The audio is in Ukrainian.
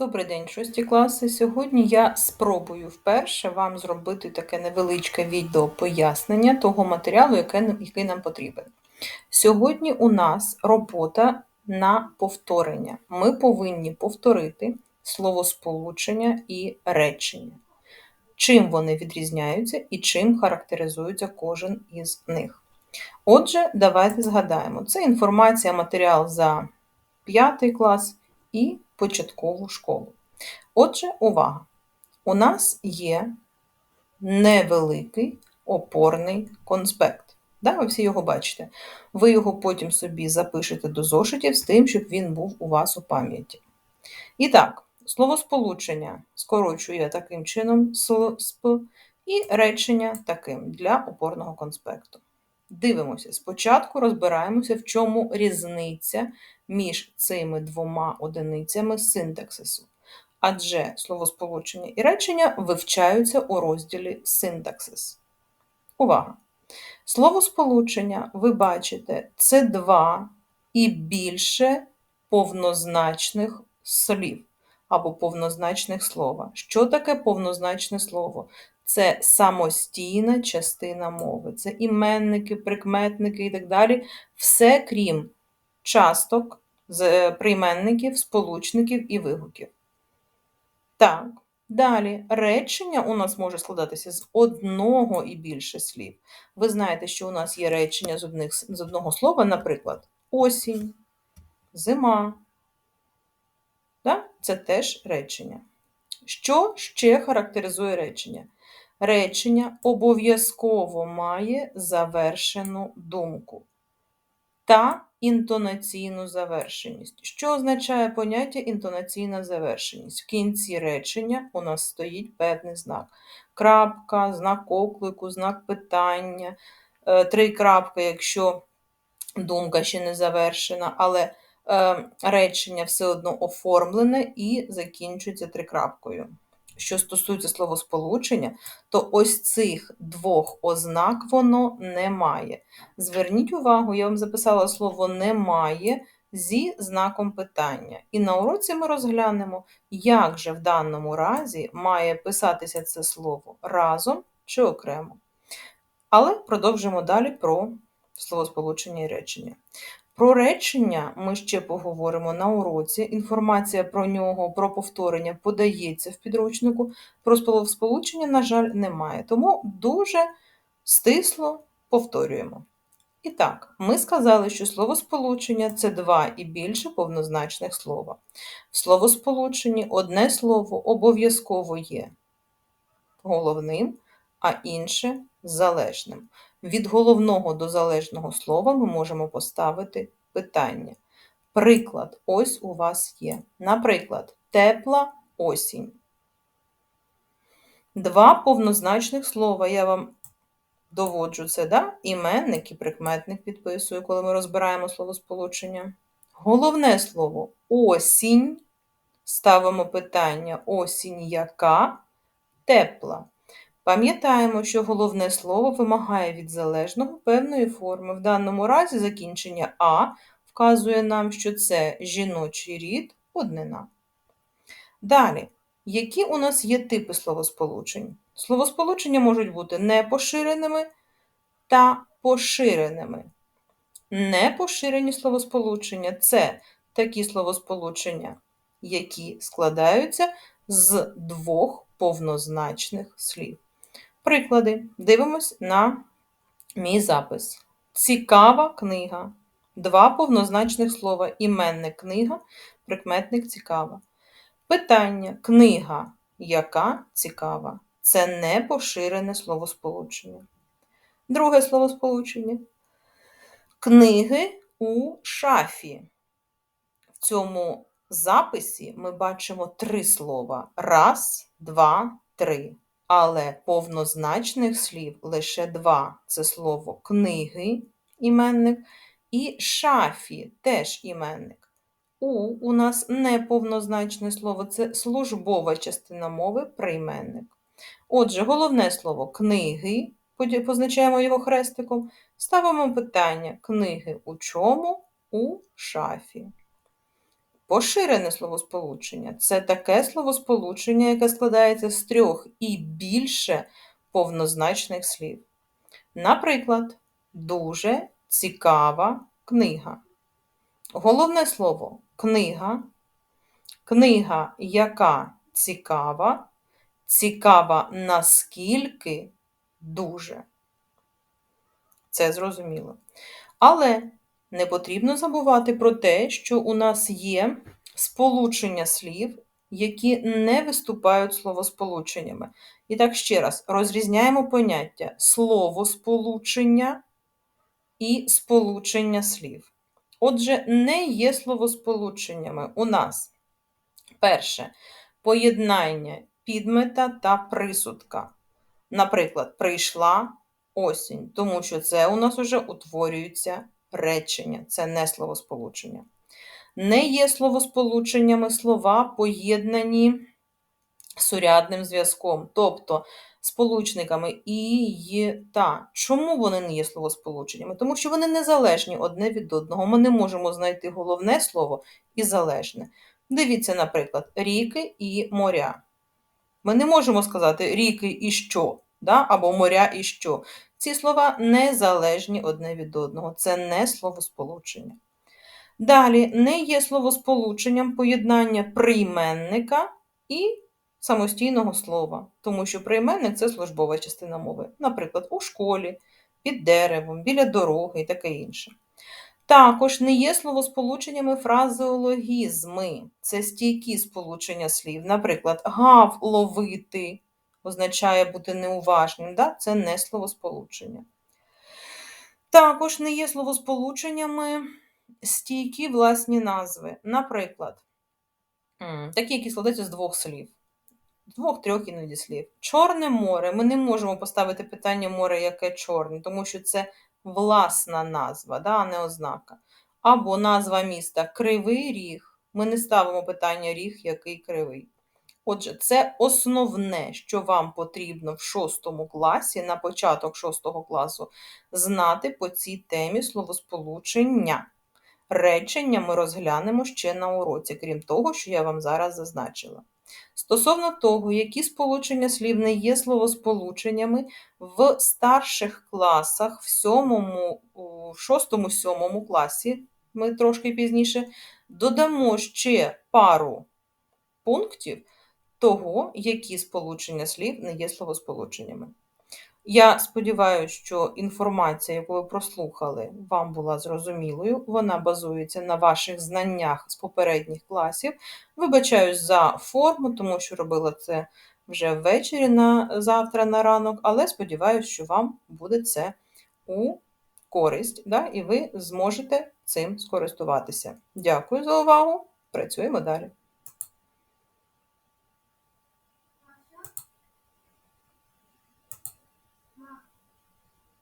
Добрий день, шості класи. Сьогодні я спробую вперше вам зробити таке невеличке відео пояснення того матеріалу, який нам потрібен. Сьогодні у нас робота на повторення. Ми повинні повторити словосполучення і речення. Чим вони відрізняються і чим характеризується кожен із них. Отже, давайте згадаємо. Це інформація, матеріал за 5 клас і початкову школу. Отже, увага! У нас є невеликий опорний конспект. Да, ви всі його бачите. Ви його потім собі запишете до зошитів з тим, щоб він був у вас у пам'яті. І так, словосполучення скорочує таким чином СЛСП і речення таким для опорного конспекту. Дивимося, спочатку розбираємося, в чому різниця між цими двома одиницями синтаксису. Адже словосполучення і речення вивчаються у розділі синтаксис. Увага! Словосполучення, ви бачите, це два і більше повнозначних слів або повнозначних слова. Що таке повнозначне слово? Це самостійна частина мови. Це іменники, прикметники і так далі. Все крім часток, з- прийменників, сполучників і вигуків. Так, далі речення у нас може складатися з одного і більше слів. Ви знаєте, що у нас є речення з, одних, з одного слова, наприклад, осінь, зима. Да? Це теж речення. Що ще характеризує речення? Речення обов'язково має завершену думку та інтонаційну завершеність. Що означає поняття інтонаційна завершеність? В кінці речення у нас стоїть певний знак. Крапка, знак оклику, знак питання, е, три крапки, якщо думка ще не завершена, але е, речення все одно оформлене і закінчується трикрапкою. Що стосується словосполучення, то ось цих двох ознак воно не має. Зверніть увагу, я вам записала слово немає зі знаком питання. І на уроці ми розглянемо, як же в даному разі має писатися це слово разом чи окремо. Але продовжимо далі про словосполучення і речення. Про речення ми ще поговоримо на уроці. Інформація про нього, про повторення подається в підручнику. Про словосполучення, на жаль, немає. Тому дуже стисло повторюємо. І так, ми сказали, що словосполучення це два і більше повнозначних слова. В словосполученні одне слово обов'язково є головним, а інше залежним. Від головного до залежного слова ми можемо поставити питання. Приклад ось у вас є. Наприклад, тепла осінь. Два повнозначних слова. Я вам доводжу це, да? іменник і прикметник підписую, коли ми розбираємо словосполучення. Головне слово осінь. Ставимо питання осінь яка тепла. Пам'ятаємо, що головне слово вимагає від залежного певної форми. В даному разі закінчення А вказує нам, що це жіночий рід однина. Далі, які у нас є типи словосполучень? Словосполучення можуть бути непоширеними та поширеними. Непоширені словосполучення це такі словосполучення, які складаються з двох повнозначних слів. Приклади. Дивимось на мій запис. Цікава книга. Два повнозначних слова. Іменник книга, прикметник цікава. Питання. Книга, яка цікава. Це не поширене словосполучення. Друге словосполучення. Книги у шафі. В цьому записі ми бачимо три слова: раз, два, три. Але повнозначних слів лише два: це слово книги, іменник, і шафі теж іменник. У у нас неповнозначне слово це службова частина мови прийменник. Отже, головне слово книги, позначаємо його хрестиком, ставимо питання: книги у чому? У шафі. Поширене словосполучення це таке словосполучення, яке складається з трьох і більше повнозначних слів. Наприклад, дуже цікава книга. Головне слово книга, книга, яка цікава, цікава наскільки дуже. Це зрозуміло. Але не потрібно забувати про те, що у нас є сполучення слів, які не виступають словосполученнями. І так ще раз розрізняємо поняття словосполучення і сполучення слів. Отже, не є словосполученнями у нас перше поєднання підмета та присудка. Наприклад, прийшла осінь, тому що це у нас вже утворюється речення, це не словосполучення. Не є словосполученнями слова, поєднані сурядним зв'язком, тобто сполучниками і, «й», та. Чому вони не є словосполученнями? Тому що вони незалежні одне від одного. Ми не можемо знайти головне слово і залежне. Дивіться, наприклад, ріки і моря. Ми не можемо сказати ріки і що, да? або моря і що. Ці слова незалежні одне від одного. Це не словосполучення. Далі не є словосполученням поєднання прийменника і самостійного слова, тому що прийменник це службова частина мови, наприклад, у школі, під деревом, біля дороги і таке інше. Також не є словосполученнями фразеологізми. Це стійкі сполучення слів. Наприклад, гав ловити означає бути неуважним, да? це не словосполучення. Також не є словосполученнями стійкі власні назви. Наприклад, такі, які складаються з двох слів. Двох-трьох іноді слів. Чорне море. Ми не можемо поставити питання море, яке чорне, тому що це власна назва, да, а не ознака. Або назва міста Кривий Ріг. Ми не ставимо питання ріг, який кривий. Отже, це основне, що вам потрібно в шостому класі, на початок шостого класу, знати по цій темі словосполучення. Речення ми розглянемо ще на уроці, крім того, що я вам зараз зазначила. Стосовно того, які сполучення слів не є словосполученнями, в старших класах, в сьомому, у шостому-сьомому класі, ми трошки пізніше, додамо ще пару пунктів того, які сполучення слів не є словосполученнями. Я сподіваюся, що інформація, яку ви прослухали, вам була зрозумілою. Вона базується на ваших знаннях з попередніх класів. Вибачаюсь за форму, тому що робила це вже ввечері на завтра на ранок, але сподіваюся, що вам буде це у користь, да, і ви зможете цим скористуватися. Дякую за увагу! Працюємо далі.